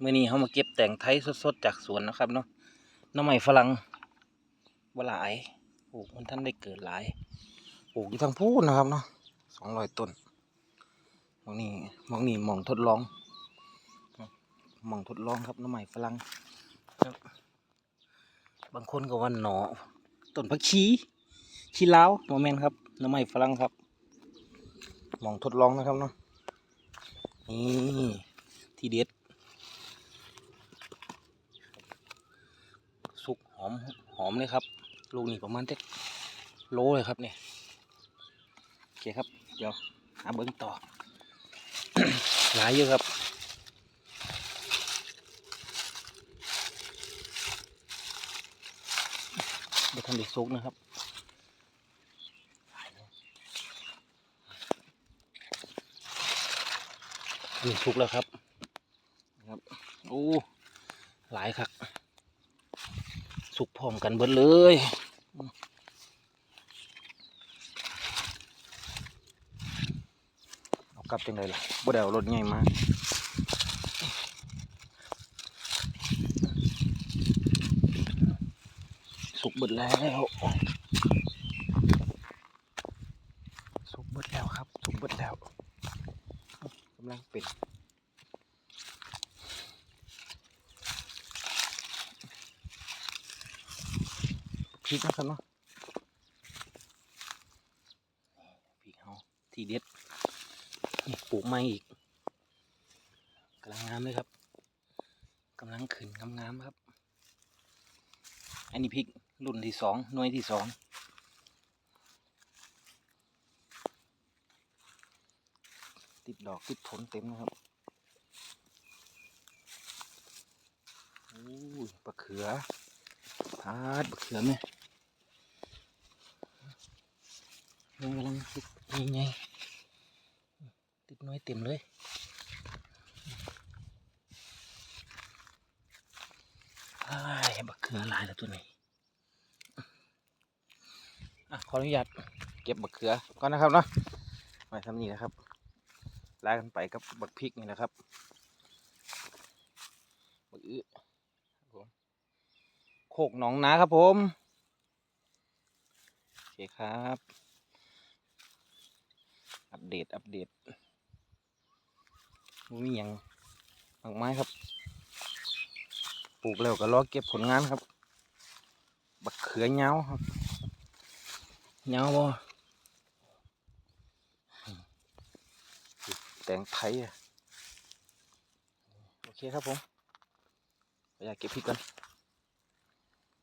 เมื่อนี้เขามาเก็บแต่งไทยสดๆจากสวนนะครับเนาะน้ำใหม่ฝรั่งบหลายปลูกมันท่านได้เกิดหลายปลูกอยู่ทางพูนนะครับเนาะสองร้อยต้นมองนี่มองนี่มองทดลองมองทดลองครับน้ำใหม่ฝรั่งครับ บางคนก็ว่าหนอต้นผักชีชีลาวโมเมนครับน้ำใหม่ฝรั่งครับมองทดลองนะครับเนาะนี่ทีเด็ด สุกหอมหอมเลยครับ ลูกนี่ประมาณเจ็ดโลเลยครับเนี่ยโอเคครับ เดี๋ยวหาเบิ้งต่อ หลายเยอะครับเดี๋ยวทำเด็กซุกนะครับนี่ซุกแล้วครับครับโอ้หลายครับ สุกพร้อมกันเบิดเลยเอากลับจังไดล่ะบ่ได้เอารถใหญ่มาสุกเบิดแล้วสุกเบิดแล้วครับสุกเบิดแล้วกำลังเป็น พริกนะครับเนาะพริกเฮาทีเด็ดนี่ปลูกม่อีกกำลังงามเลยครับกำลังขึ้นงามๆครับ อันนี้พริกรุ่นที่สองหน่วยที่สองติดดอกติดผลเต็มนะครับโอ้ยปลาเขือพาดบักเขือไหม มันกำลังติดยังไงติดน้อยเต็มเลยไอ้บักเขือลายแล้วตัวนี้อะขออนุญาตเก็บบักเขือก่อนนะครับเนาะไว้ทำนี่นะครับลากันไปกับบักพริกนี่นะครับบักอื้อโคกหนองนาครับผม โอเคครับ อัปเดตอัปเดตบ่มีอย่างมากมายครับ ปลูกแล้วก็รอเก็บผลงานครับ บักเขือเงาครับเงาบ่แตงไทยอะโอเคครับผมอยากเก็บพริกกัน